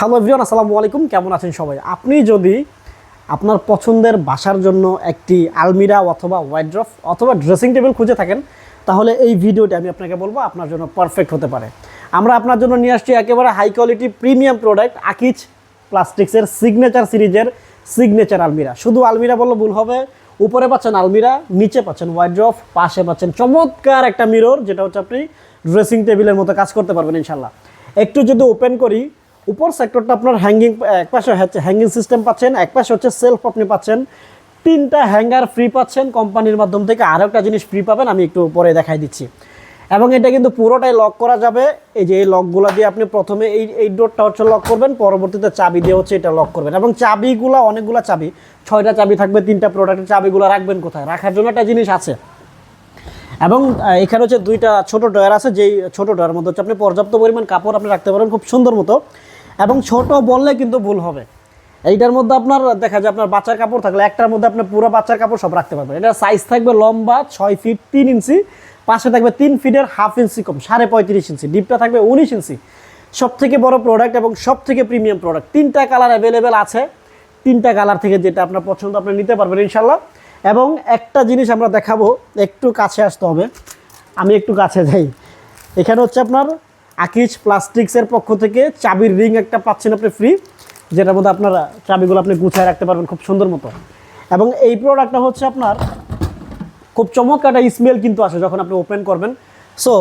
Hello everyone, আসসালামু আলাইকুম। কেমন আছেন সবাই? আপনি যদি আপনার পছন্দের বাসার জন্য একটি আলমিরা অথবা ওয়াইড্রফ অথবা ড্রেসিং টেবিল খুঁজে থাকেন, তাহলে এই ভিডিওটি আমি আপনাকে বলব, আপনার জন্য পারফেক্ট হতে পারে। আমরা আপনার জন্য নিয়ে আসছি একেবারে high quality premium product Akij প্লাস্টিক্সের signature সিরিজের সিগনেচার আলমিরা। শুধু আলমিরা বললে ভুল হবে, উপরে পাচ্ছেন আলমিরা, নিচে পাচ্ছেন ওয়াইড্রফ পাশে পাচ্ছেন চমৎকার একটা মিরর যেটা হচ্ছে আপনি ড্রেসিং টেবিলের মতো কাজ করতে পারবেন ইনশাল্লাহ একটু যদি ওপেন করি উপর সেক্টরটা আপনার হ্যাঙ্গিং এক পাশে হচ্ছে হ্যাঙ্গিং সিস্টেম পাচ্ছেন, এক পাশে হচ্ছে সেলফ আপনি পাচ্ছেন। তিনটা হ্যাঙ্গার ফ্রি পাচ্ছেন কোম্পানির মাধ্যম থেকে। আরও একটা জিনিস ফ্রি পাবেন, আমি একটু পরে দেখাই দিচ্ছি। এবং এটা কিন্তু পুরোটাই লক করা যাবে। এই যে এই লকগুলো দিয়ে আপনি প্রথমে এই এই ডোরটা হচ্ছে লক করবেন, পরবর্তীতে চাবি দিয়ে হচ্ছে এটা লক করবেন। এবং চাবিগুলো, অনেকগুলো চাবি, ছয়টা চাবি থাকবে, তিনটা প্রোডাক্টের চাবিগুলো রাখবেন কোথায়? রাখার জন্য একটা জিনিস আছে। এবং এখানে হচ্ছে দুইটা ছোট ডয়ার আছে, যেই ছোট ডয়ার মধ্যে হচ্ছে আপনি পর্যাপ্ত পরিমাণ কাপড় আপনি রাখতে পারেন খুব সুন্দর মতো। এবং ছোট বললে কিন্তু ভুল হবে। এইটার মধ্যে আপনার, দেখা যায় আপনার বাচ্চার কাপড় থাকলে একটার মধ্যে আপনি পুরো বাচ্চার কাপড় সব রাখতে পারবেন। এটার সাইজ থাকবে লম্বা ছয় ফিট তিন ইঞ্চি, পাশে থাকবে তিন ফিটের হাফ ইঞ্চি কম, সাড়ে পঁয়ত্রিশ ইঞ্চি ডিপটা থাকবে উনিশ ইঞ্চি। সব থেকে বড় প্রোডাক্ট এবং সব থেকে প্রিমিয়াম প্রোডাক্ট তিনটা কালার অ্যাভেলেবেল আছে। তিনটা কালার থেকে যেটা আপনার পছন্দ আপনি নিতে পারবেন ইনশাল্লাহ। এবং একটা জিনিস আমরা দেখাবো, একটু কাছে আসতে হবে। আমি একটু কাছে যাই। এখানে হচ্ছে আপনার আকিজ প্লাস্টিক্সের পক্ষ থেকে চাবির রিং একটা পাচ্ছেন আপনি ফ্রি যেটার মধ্যে আপনারা চাবিগুলো আপনি গুছিয়ে রাখতে পারবেন খুব সুন্দর মতো। এবং এই প্রোডাক্টটা হচ্ছে আপনার খুব চমৎকার একটা স্মেল কিন্তু আসে যখন আপনি ওপেন করবেন। সো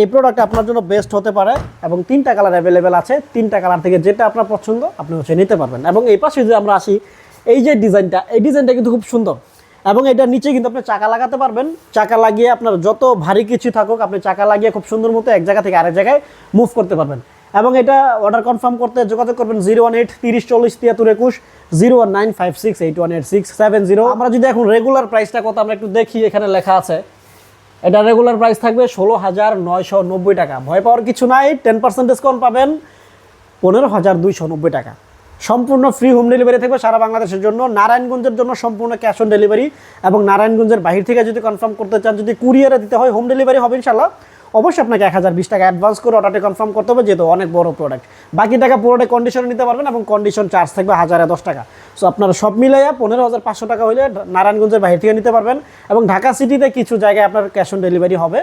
এই প্রোডাক্ট আপনার জন্য বেস্ট হতে পারে এবং তিনটা কালার অ্যাভেলেবেল আছে। তিনটা কালার থেকে যেটা আপনার পছন্দ, আপনি হচ্ছে নিতে পারবেন। এবং এই পাশে যে আমরা আসি, এই যে ডিজাইনটা এই ডিজাইনটা কিন্তু খুব সুন্দর। এবং এটা নিচে কিন্তু আপনি চাকা লাগাতে পারবেন। চাকা লাগিয়ে আপনার যত ভারী কিছু থাকুক, আপনি চাকা লাগিয়ে খুব সুন্দর মতো এক জায়গা থেকে আরেক জায়গায় মুভ করতে পারবেন। এবং এটা অর্ডার কনফার্ম করতে যোগাযোগ করবেন জিরো ওয়ান এইট তিরিশ চল্লিশ তিয়াত্তর একুশ zero one nine five six eight one eight six seven zero আমরা যদি এখন রেগুলার প্রাইসটা কত আমরা একটু দেখি, এখানে লেখা আছে, এটা রেগুলার প্রাইস থাকবে ষোলো হাজার নয়শো নব্বই টাকা। ভয় পাওয়ার কিছু নাই টেন পার্সেন্ট ডিসকাউন্ট পাবেন, পনেরো হাজার দুইশো নব্বই টাকা। সম্পূর্ণ ফ্রি হোম ডেলিভারি থাকবে সারা বাংলাদেশের জন্য। নারায়ণগঞ্জের জন্য সম্পূর্ণ ক্যাশ অন ডেলিভারি এবং নারায়ণগঞ্জের বাহির থেকে যদি কনফার্ম করতে চান, যদি কুরিয়ারে দিতে হয় হোম ডেলিভারি হবে ইনশাল্লাহ অবশ্যই আপনাকে এক হাজার বিশ টাকা অ্যাডভান্স করে অর্ডারটি কনফার্ম করতে হবে, যেহেতু অনেক বড় প্রোডাক্ট বাকি টাকা পুরোটাই কন্ডিশনে নিতে পারবেন এবং কন্ডিশন চার্জ থাকবে হাজারে দশ টাকা। সো আপনারা সব মিলাইয়া পনেরো হাজার পাঁচশো টাকা হলে নারায়ণগঞ্জের বাহির থেকে নিতে পারবেন এবং ঢাকা সিটিতে কিছু জায়গায় আপনার ক্যাশ অন ডেলিভারি হবে।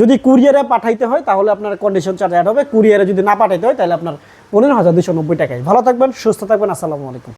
যদি কুরিয়ারে পাঠাইতে হয়, তাহলে আপনার কন্ডিশন চার্জ অ্যাড হবে। কুরিয়ারে যদি না পাঠাইতে হয়, তাহলে আপনার পনেরো হাজার দুশো নব্বই টাকায়। ভালো থাকবেন সুস্থ থাকবেন আসসালামু আলাইকুম।